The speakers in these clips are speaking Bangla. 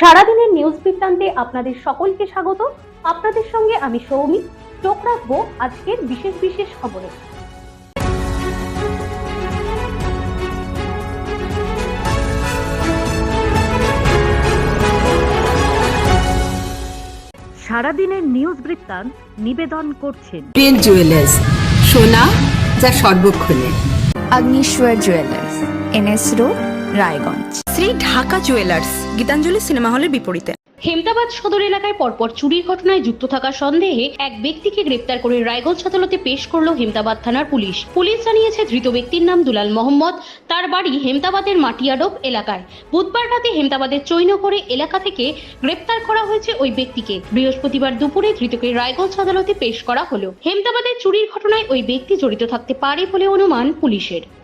সারাদিনের নিউজ বৃত্তান্তে আপনাদের সকলকে স্বাগত। আপনাদের সঙ্গে আমি সৌমি। চোখ রাখব আজকের বিশেষ বিশেষ খবরে। সারাদিনের নিউজ বৃত্তান্ত নিবেদন করছেন। জুয়েলার্স সোনা যা সর্বক্ষণে। Agnishwar jewellers NS road Raiganj. Shri Dhaka jewellers, Gitanjali cinema হলের বিপরীতে। হেমতাবাদ সদর এলাকায় পরপর চুরির ঘটনায় যুক্ত থাকা সন্দেহে এক ব্যক্তিকে গ্রেপ্তার করে রায়গঞ্জ আদালতে পেশ করল হেমতাবাদ থানার পুলিশ। পুলিশ জানিয়েছে, ধৃত ব্যক্তির নাম দুলাল মোহাম্মদ। তার বাড়ি হেমতাবাদের মাটিয়াডোব এলাকায়। বুধবার রাতে হেমতাবাদের চৈনগড়ে এলাকা থেকে গ্রেপ্তার করা হয়েছে ওই ব্যক্তিকে। বৃহস্পতিবার দুপুরে ধৃতকে রায়গঞ্জ আদালতে পেশ করা হলো। হেমতাবাদের চুরির ঘটনায় ওই ব্যক্তি জড়িত থাকতে পারে বলে অনুমান পুলিশের।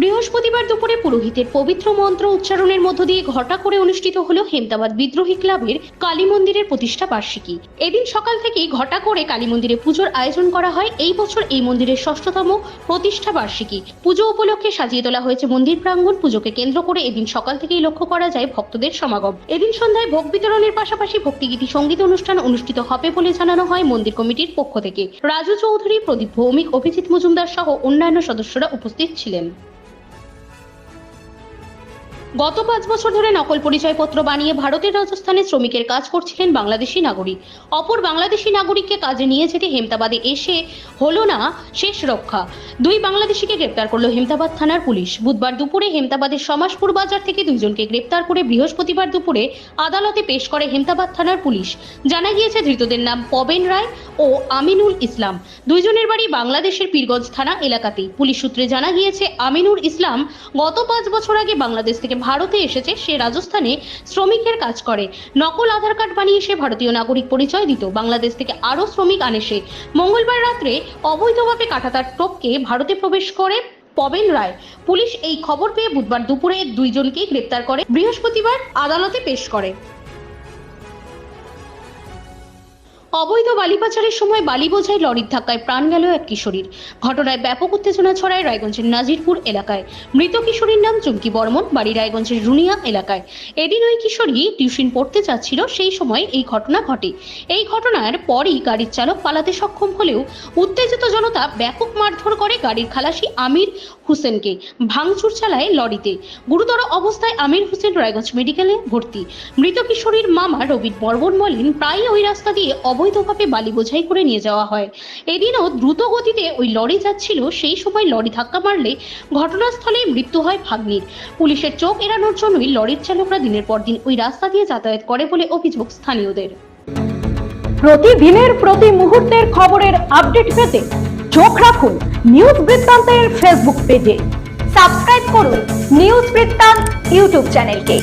বৃহস্পতিবার দুপুরে পুরোহিতের পবিত্র মন্ত্র উচ্চারণের মধ্য দিয়ে ঘটা করে অনুষ্ঠিত হলো হেমদাবাদ বিদ্রোহী ক্লাবের কালী মন্দিরের প্রতিষ্ঠা বার্ষিকী। এদিন সকাল থেকেই ঘটা করে কালী মন্দিরে পুজোর আয়োজন করা হয়। এই বছর এই মন্দিরের ষষ্ঠতম প্রতিষ্ঠা বার্ষিকী। পুজো উপলক্ষে সাজিয়ে তোলা হয়েছে মন্দির প্রাঙ্গণ। পুজোকে কেন্দ্র করে এদিন সকাল থেকেই লক্ষ্য করা যায় ভক্তদের সমাগম। এদিন সন্ধ্যায় ভোগ বিতরণের পাশাপাশি ভক্তিগীতি সংগীত অনুষ্ঠান অনুষ্ঠিত হবে বলে জানানো হয় মন্দির কমিটির পক্ষ থেকে। রাজু চৌধুরী, প্রদীপ ভৌমিক, অভিজিৎ মজুমদার সহ অন্যান্য সদস্যরা উপস্থিত ছিলেন। গত পাঁচ বছর ধরে নকল পরিচয়পত্র বানিয়ে ভারতের রাজস্থানে শ্রমিকের কাজ করছিলেন বাংলাদেশি নাগরিক। অপর বাংলাদেশি নাগরিককে কাজে নিয়ে যেতে হেমতাবাদে এসে হলো না শেষ রক্ষা। দুই বাংলাদেশিকে গ্রেপ্তার করল হেমতাবাদ থানার পুলিশ। বুধবার দুপুরে হেমতাবাদের সমাজপুর বাজার থেকে দুইজনকে গ্রেপ্তার করে বৃহস্পতিবার দুপুরে আদালতে পেশ করে হেমতাবাদ থানার পুলিশ। জানা গিয়েছে, ধৃতদের নাম পবেন রায় ও আমিনুল ইসলাম। দুইজনের বাড়ি বাংলাদেশের পীরগঞ্জ থানা এলাকাতেই। পুলিশ সূত্রে জানা গিয়েছে আমিনুর ইসলাম গত পাঁচ বছর আগে বাংলাদেশ থেকে ভারতে এসেছে, সে রাজস্থানে শ্রমিকের কাজ করে। নকল আধার কার্ড বানিয়ে সে ভারতীয় নাগরিক পরিচয় দিত। বাংলাদেশ থেকে আরও শ্রমিক আনে সে। মঙ্গলবার রাত্রে অবৈধভাবে কাটাতার টোপকে ভারতে প্রবেশ করে পবেন রায়। পুলিশ এই খবর পেয়ে বুধবার দুপুরে দুইজনকেই গ্রেপ্তার করে। বৃহস্পতিবার আদালতে পেশ করে। অবৈধ বালি পাচারের সময় বালি বোঝাই লরির ধাক্কায় প্রাণ গেল এক কিশোরীর। ঘটনায় ব্যাপক উত্তেজনা ছড়ায় রায়গঞ্জের নাজিরপুর এলাকায়। মৃত কিশোরীর নাম চুমকি বর্মন, বাড়ি রায়গঞ্জের রুনিয়া এলাকায়। এদিন ওই কিশোরী টিউশন পড়তে যাচ্ছিল, সেই সময় এই ঘটনা ঘটে। এই ঘটনার পরই গাড়ির চালক পালাতে সক্ষম হলেও উত্তেজিত জনতা ব্যাপক মারধর করে গাড়ির খালাসি আমির হোসেনকে ভাঙচুর চালায় লরিতে। গুরুতর অবস্থায় আমির হোসেন রায়গঞ্জ মেডিকেলে ভর্তি। মৃত কিশোরীর মামা রবিন বর্বন বলেন প্রায় ওই রাস্তা দিয়ে অবৈধভাবে বালি বোঝাই করে নিয়ে যাওয়া হয়। এদিনও দ্রুত গতিতে ওই লরি যাচ্ছিল, সেই সময় লরি ধাক্কা মারলে ঘটনাস্থলে মৃত্যু হয় ভাগ্নির। পুলিশের চোখ এড়ানোর জন্যই লরির চালকরা দিনের পর দিন ওই রাস্তা দিয়ে যাতায়াত করে বলে অভিযোগ স্থানীয়দের। প্রতিদিনের প্রতি মুহূর্তের খবরের আপডেট পেতে চোখ রাখুন নিউজ বৃত্তান্তের ফেসবুক পেজে। সাবস্ক্রাইব করুন নিউজ বৃত্তান্ত ইউটিউব চ্যানেলকে।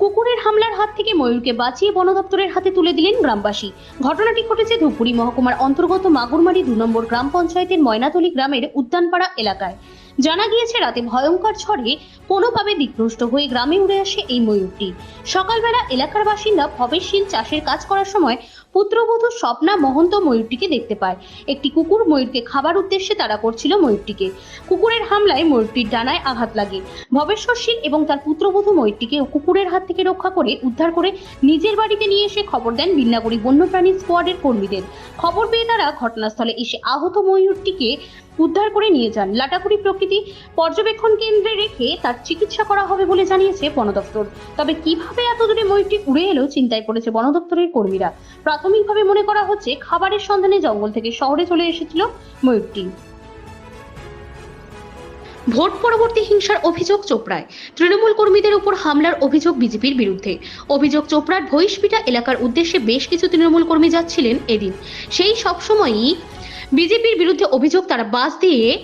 কুকুরের হামলার হাত থেকে ময়ূরকে বাঁচিয়ে বন দপ্তরের হাতে তুলে দিলেন গ্রামবাসী। ঘটনাটি ঘটেছে ধূপগুড়ি মহকুমার অন্তর্গত মাগুরমারি দু নম্বর গ্রাম পঞ্চায়েতের ময়নাতলি গ্রামের উদ্যানপাড়া এলাকায়। জানা গিয়েছে, রাতে ভয়ঙ্কর ঝড়ে কোনোভাবে দিকভ্রষ্ট হয়ে গ্রামে উড়ে আসে এই ময়ূরটি। সকালবেলা এলাকার বাসিন্দা ভবেশশীল চাষের কাজ করার সময় পুত্রবধূ স্বপ্না মহন্ত ময়ূরটিকে দেখতে পায়। একটি কুকুর ময়ূরকে খাবার উদ্দেশ্যে তারা করছিল ময়ূরটিকে। কুকুরের হামলায় ময়ূরটির ডানায় আঘাত লাগে। ভবেশ্বর সিং এবং তার পুত্রবধূ ময়ূরটিকে কুকুরের হাত থেকে রক্ষা করে উদ্ধার করে নিজের বাড়িতে নিয়ে এসে খবর দেন বিন্নাগুড়ি বন্যপ্রাণী স্কোয়াডের কর্মীদের। খবর পেয়ে তারা ঘটনাস্থলে এসে আহত ময়ূরটিকে উদ্ধার করে নিয়ে যান। লাটাকুড়ি প্রকৃতি পর্যবেক্ষণ কেন্দ্রে রেখে তার চিকিৎসা করা হবে বলে জানিয়েছে বন দপ্তর। তবে কীভাবে এতদূরে ময়ূরটি উড়ে এলো চিন্তায় পড়েছে বন দপ্তরের কর্মীরা। প্রাথমিকভাবে মনে করা হচ্ছে খাবারের সন্ধানে জঙ্গল থেকে শহরে চলে এসেছিল ময়ূরটি। ভোট পরবর্তী হিংসার অভিযোগ চোপড়ায়। তৃণমূল কর্মীদের উপর হামলার অভিযোগ বিজেপির বিরুদ্ধে। অভিযোগ চোপড়ার ভৈশপিটা এলাকার উদ্দেশ্যে বেশ কিছু তৃণমূল কর্মী যাচ্ছিলেন এদিন। সেই সবসময়ই বিজেপির বিরুদ্ধে অভিযোগ তারা বাস দিয়ে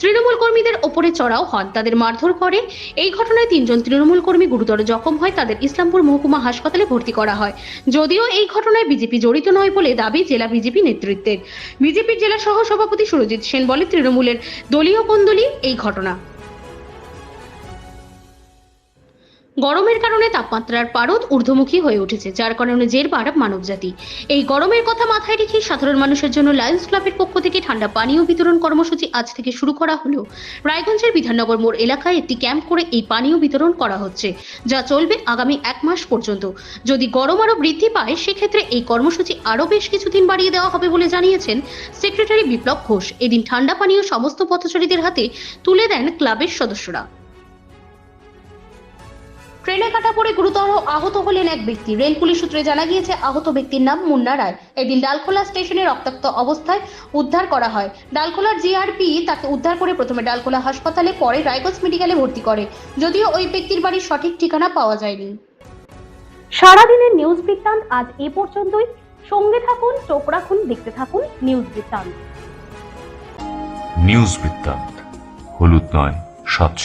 তৃণমূল কর্মীদের ওপরে চড়াও হন, তাদের মারধর করে। এই ঘটনায় তিনজন তৃণমূল কর্মী গুরুতর জখম হয়, তাদের ইসলামপুর মহকুমা হাসপাতালে ভর্তি করা হয়। যদিও এই ঘটনায় বিজেপি জড়িত নয় বলে দাবি জেলা বিজেপি নেতৃত্বের। বিজেপির জেলা সহ সভাপতি সুরজিৎ সেন বলে তৃণমূলের দলীয় কোন্দলই এই ঘটনা। গরমের কারণে তাপমাত্রার পারদ ঊর্ধ্বমুখী হয়ে উঠেছে, যার কারণে জেরবার মানবজাতি। এই গরমের কথা মাথায় রেখে সাধারণ মানুষের জন্য লায়ন্স ক্লাবের পক্ষ থেকে ঠান্ডা পানীয় বিতরণ কর্মসূচি আজ থেকে শুরু করা হলো। রায়গঞ্জের বিধাননগর মোড় এলাকায় একটি ক্যাম্প করে এই পানীয় বিতরণ করা হচ্ছে, যা চলবে আগামী এক মাস পর্যন্ত। যদি গরম আরও বৃদ্ধি পায়, সেক্ষেত্রে এই কর্মসূচি আরও বেশ কিছুদিন বাড়িয়ে দেওয়া হবে বলে জানিয়েছেন সেক্রেটারি বিপ্লব ঘোষ। এদিন ঠান্ডা পানীয় সমস্ত পথচারীদের হাতে তুলে দেন ক্লাবের সদস্যরা। ট্রেনে কাটা পড়ে গুরুতর আহত হলেন এক ব্যক্তি। রেল পুলিশ সূত্রে জানা গিয়েছে আহত ব্যক্তির নাম মুন্না রায়। এদিন ডালখোলা স্টেশনে রক্তাক্ত অবস্থায় উদ্ধার করা হয়। ডালখোলার জিআরপি তাকে উদ্ধার করে প্রথমে ডালখোলা হাসপাতালে পরে রায়গঞ্জ মেডিকেলে ভর্তি করে। যদিও ওই ব্যক্তির বাড়ির সঠিক ঠিকানা পাওয়া যায়নি। সারাদিনের নিউজ বৃত্তান্ত আজ এ পর্যন্তই। সঙ্গে থাকুন চোখ রাখুন দেখতে থাকুন নিউজ বৃত্তান্ত। নিউজ বৃত্তান্ত হলুদ নয় স্বচ্ছ